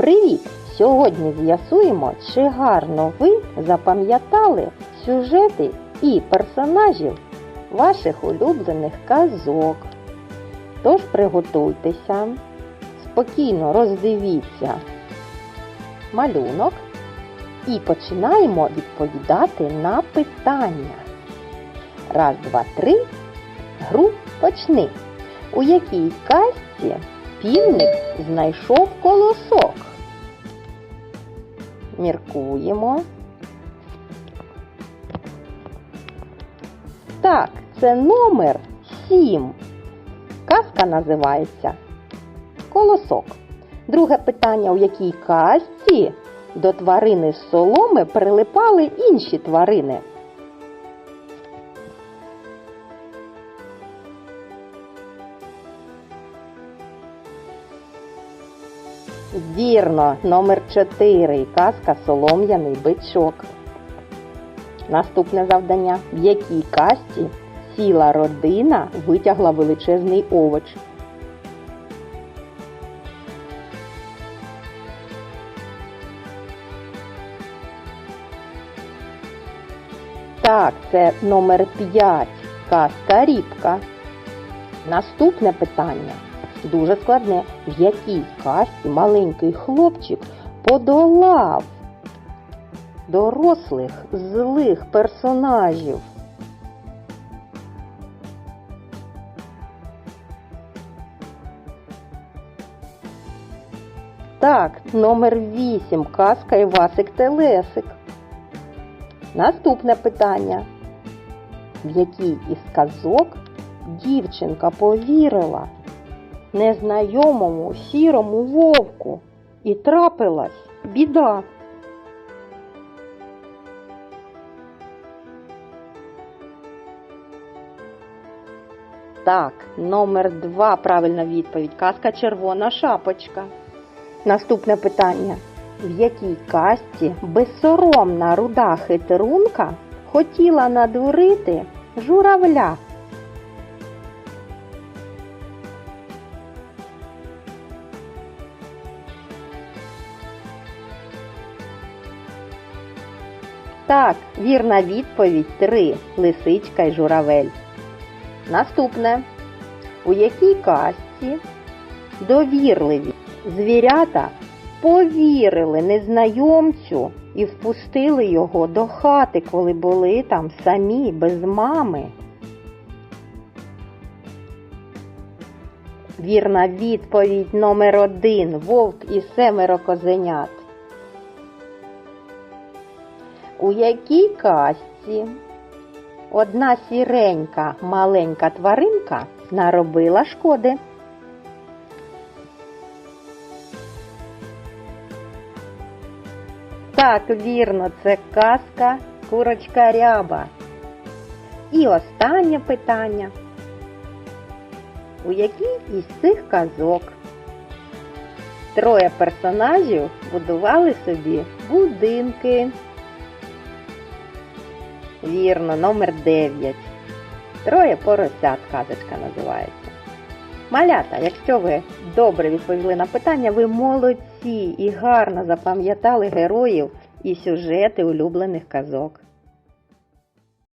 Привіт! Сьогодні з'ясуємо, чи гарно ви запам'ятали сюжети і персонажів ваших улюблених казок. Тож приготуйтеся, спокійно роздивіться малюнок і починаємо відповідати на питання. Раз, два, три. Гру почни. У якій казці півник знайшов колосок? Міркуємо. Так, це номер 7. Казка називається Колосок. Друге питання, у якій казці до тварини з соломи прилипали інші тварини? Вірно, номер 4. Казка Солом'яний бичок. Наступне завдання. В якій казці ціла родина витягла величезний овоч? Так, це номер 5. Казка Рібка. Наступне питання. Дуже складне. В якій казці маленький хлопчик подолав дорослих злих персонажів? Так, номер 8. Казка Івасик Телесик. Наступне питання. В якій із казок дівчинка повірила незнайомому сірому вовку і трапилась біда? Так, номер два правильна відповідь. Казка Червона шапочка. Наступне питання. В якій казці безсоромна руда хитрунка хотіла надурити журавля? Так, вірна відповідь 3. Лисичка й журавель. Наступне. У якій казці довірливі звірята повірили незнайомцю і впустили його до хати, коли були там самі, без мами. Вірна відповідь номер один Вовк і семеро козенят. У якій казці одна сіренька маленька тваринка наробила шкоди? Так, вірно, це казка курочка ряба. І останнє питання. У якій із цих казок троє персонажів будували собі будинки? Вірно, номер 9. Троє поросят казочка називається. Малята, якщо ви добре відповіли на питання, ви молодці і гарно запам'ятали героїв і сюжети улюблених казок.